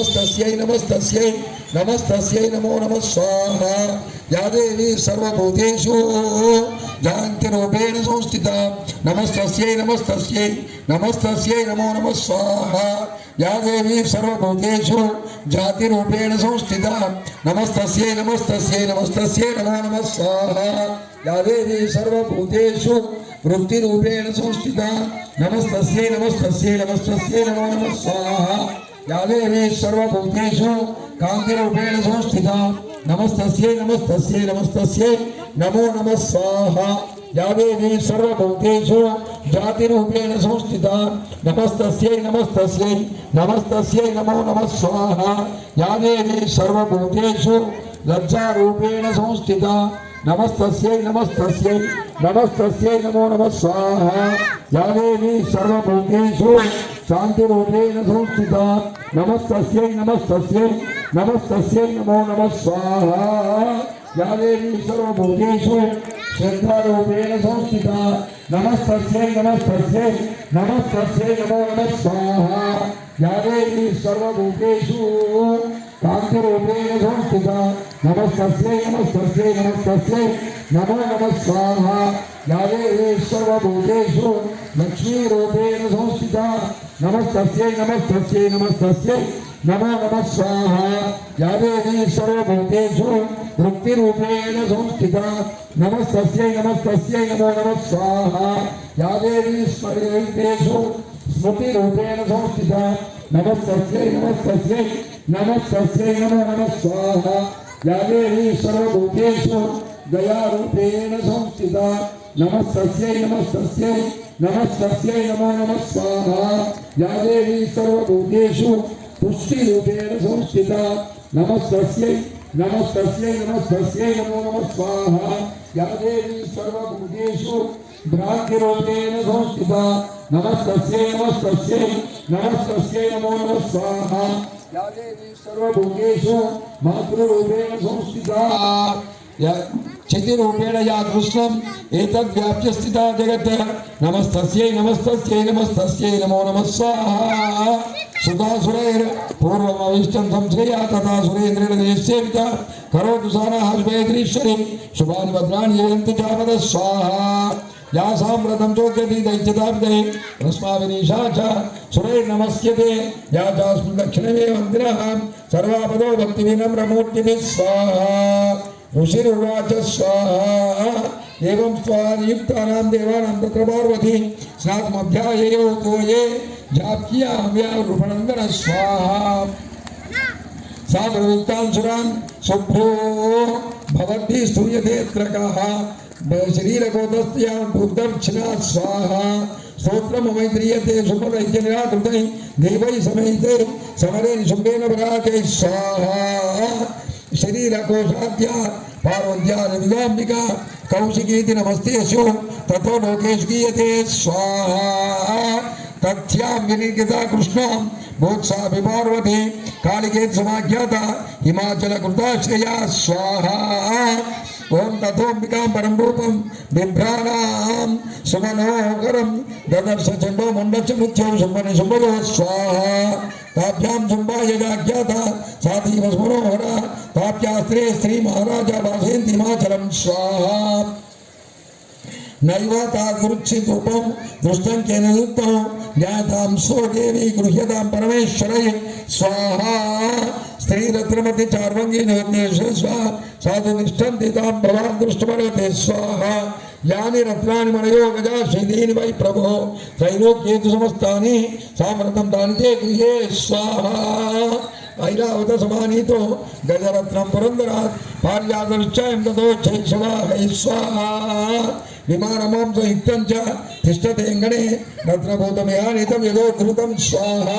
నమస్తస్యై నమస్తస్యై నమస్తస్యై నమో నమ స్వాహ. యా దేవి సర్వభూతేషు జాంతిరూపేణ సంస్థిత. నమస్తస్యై నమస్తస్యై నమస్తస్యై నమో నమ స్వాహ. యా దేవి సర్వభూతేషు జాతిరూపేణ సంస్థిత. నమస్తస్యై నమస్తస్యై నమస్తస్యై నమో నమ స్వాహ. యా దేవి సర్వభూతేషు వృత్తిరూపేణ సంస్థిత. నమస్తస్యై నమస్తస్యై నమస్తస్యై నమో నమ స్వాహ. యా సర్వభూతేషు కాంతిరూపేణ సంస్థిత నమస్తస్యే నమస్తస్యే నమస్తస్యే నమో నమ స్వాహ యాదేవీ సర్వభూతేషు జాతిరూపేణ సంస్థిత నమస్తస్యై నమస్తస్యై నమస్తస్యై నమో నమ స్వాహ యాదేవీ సర్వభూతేషు లజ్జారూపేణ సంస్థిత నమస్తస్యై నమస్తస్యై నమస్తస్యై నమో నమ స్వాహ యాదేవి సర్వభూతేషు శాంతిరూపేణ సంస్థిత నమస్తస్యై నమస్తస్యై నమస్తస్యై నమో నమ స్వాహ యా దేవి సర్వభూతేషు శ్రద్ధారూపేణ సంస్థిత నమస్తస్యై నమస్తస్యై నమస్తస్యై నమో నమ స్వాహ యా దేవి సర్వభూతేషు కాంతిరూపేణ సంస్థిత నమస్తస్యై నమస్తస్యై నమస్తస్యై నమో నమ స్వాహ యా దేవి సర్వభూతేషు లక్ష్మీరూపేణ సంస్థిత నమస్తస్యై నమస్తస్యై నమస్తస్యై. నమో నమ స్వాహ. యా భూతేషు సర్వభూతేషు వృత్తిరూపేణ సంస్థిత. నమస్తస్యై నమస్తస్యై నమో నమ స్వాహ. యా దేవి స్మరేషు స్మృతిరూపేణ సంస్థిత. నమస్తస్యై నమస్తస్యై నమస్తస్యై నమో నమ స్వాహ. యా భూతేషు దయారూపేణ సంస్థిత. నమస్తస్యై నమస్తస్యై నమస్తస్యై నమో నమ స్వాహ యా దేవి సర్వభూతేషు పుష్టిరూపేణ సంస్థిత నమస్తస్యై నమస్తస్యై నమస్తస్యై నమో నమ స్వాహ యా దేవి సర్వభూతేషు భ్రాంతిరూపేణ సంస్థిత నమస్తస్యై నమస్తస్యై నమస్తస్యై నమో నమ స్వాహ యా దేవి సర్వభూతేషు మాతృరూపేణ సంస్థిత చతిరూపేణ యా కృష్ణం ఏతద్వ్యాప్య స్థిత జగత్ నమస్తస్యై నమస్తస్యై నమస్తస్యై నమో నమ స్వాహ సుధాసురైర్ పూర్వమవిష్టం సంశ్రయా తథా సురేంద్రేణ దేశేవిత కరోతు సారాహస్వేద్రీశ్వరి శుభాని భద్రాణి జయంతి జాపద స్వాహ యా సామ్రతం చోద్యతి దైత్యతాబ్దే రస్మావినీషా చ సురైర్నమస్యతే యా చాస్మి దక్షిణమే మందిరः సర్వాపదో భక్తి వినమ్రమూర్తిభిः ऋषिर्वाच स्वाहा एवं स्वायुक्तानां देवानां तक्रपार्वती स्नातमभ्याययो तो ये जाप्या व्यारूपणन्दन स्वाहा सागरयुक्तान् सुरान् शुभ्रो भवद्भिः स्तूयते त्रकः शरीरकोतस्यां भूदर्क्षिणा स्वाहा। स्तोत्रम मैत्रीयते सुपदैत्य निराकृतैः देवैः समैते समरे शुम्भेन पराजैः स्वाहा। శరీర కోశాధ్య పార్వద్య రవిగాంబిక కౌశికీతి నమస్తేశు తో లోకేష్ గీయతే. స్వాహా. తథ్యాం వినిర్గత కృష్ణాం. భూత్సా విపార్వతి కాళికేత్ సమాఖ్యాత. హిమాచల కృతాశ్రయ. స్వాహా. ఓం తథోంబికాం పరం రూపం బిభ్రాణాం సుమనోహరం దదర్శ చండో మండచ మృత్యౌ సుమని సుమదో స్వాహా पाप्याम ताभ्याम जुम्बायजाज्ञा था। साथी भस्मरो होना ताप्यास्त्रे तो श्री महाराजा भाषेन दिमाचलम स्वाहा। नैव तादृच्छिदुपं दृष्टं केन दत्तं ज्ञातां सो देवी गृह्यतां परमेश्वरै, स्वाहा। स्त्री रत्रमति चारवंगी नवन्येश स्वाहा। साधु निष्ठं दिदाम भवान दृष्टमरते स्वाहा। యాని రత్నాన్ని మనయో గజా శైలీని వై ప్రభో త్రైలోక్యేతు సమస్తాని సామర్థం దానితే గృహే స్వాహ ఐరావత సమానీతో గజరత్నం పురంధరాత్ పారిజాతరుచ్చాయం తతో చైషవా స్వాహా విమానమాంస యుక్తం చ తిష్టతే అంగణే రత్నభూతమయానితం యథోధృతం స్వాహా